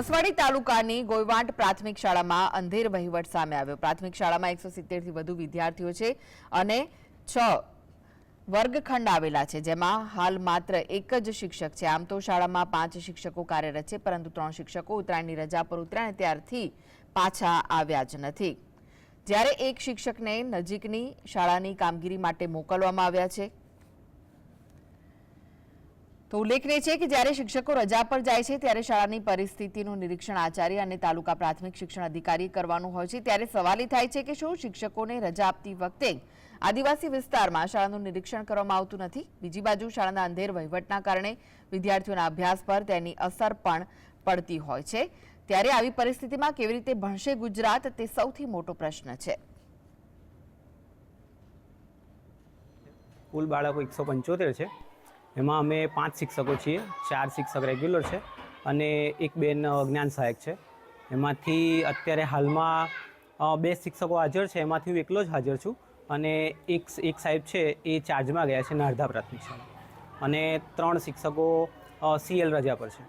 નસવાડી તાલુકાની ગોયવાંટ પ્રાથમિક શાળામાં અંધેર વહીવટ સામે આવ્યો. પ્રાથમિક શાળામાં એકસો સિત્તેરથી વધુ વિદ્યાર્થીઓ છે અને છ વર્ગખંડ આવેલા છે, જેમાં હાલ માત્ર એક જ શિક્ષક છે. આમ તો શાળામાં પાંચ શિક્ષકો કાર્યરત છે, પરંતુ ત્રણ શિક્ષકો ઉત્તરાયણની રજા પર ઉતર્યા ત્યારથી પાછા આવ્યા જ નથી. જ્યારે એક શિક્ષકને નજીકની શાળાની કામગીરી માટે મોકલવામાં આવ્યા છે તો ઉલ્લેખનીય છે કે જ્યારે શિક્ષકો રજા પર જાય છે, ત્યારે શાળાની પરિસ્થિતિનું નિરીક્ષણ આચાર્ય અને તાલુકા પ્રાથમિક શિક્ષણ અધિકારી કરવાનું હોય છે. ત્યારે સવાલ થાય છે કે શું શિક્ષકોને રજા આપતી વખતે આદિવાસી વિસ્તારમાં શાળાનું નિરીક્ષણ કરવામાં આવતું નથી? બીજી બાજુ શાળાના અંધેર વહીવટના કારણે વિદ્યાર્થીઓના અભ્યાસ પર તેની અસર પણ પડતી હોય છે. ત્યારે આવી પરિસ્થિતિમાં કેવી રીતે ભણશે ગુજરાત? તે સૌથી મોટો પ્રશ્ન છે. કુલ બાળકો એકસો પંચોતેર છે. એમાં અમે પાંચ શિક્ષકો છીએ, ચાર શિક્ષક રેગ્યુલર છે અને એક બેન જ્ઞાન સહાયક છે. એમાંથી અત્યારે હાલમાં બે શિક્ષકો હાજર છે, એમાંથી હું એકલો જ હાજર છું અને એક એક સાહેબ છે એ ચાર્જમાં ગયા છે નારધા પ્રાથમિક શાળા અને ત્રણ શિક્ષકો સીએલ રજા પર છે.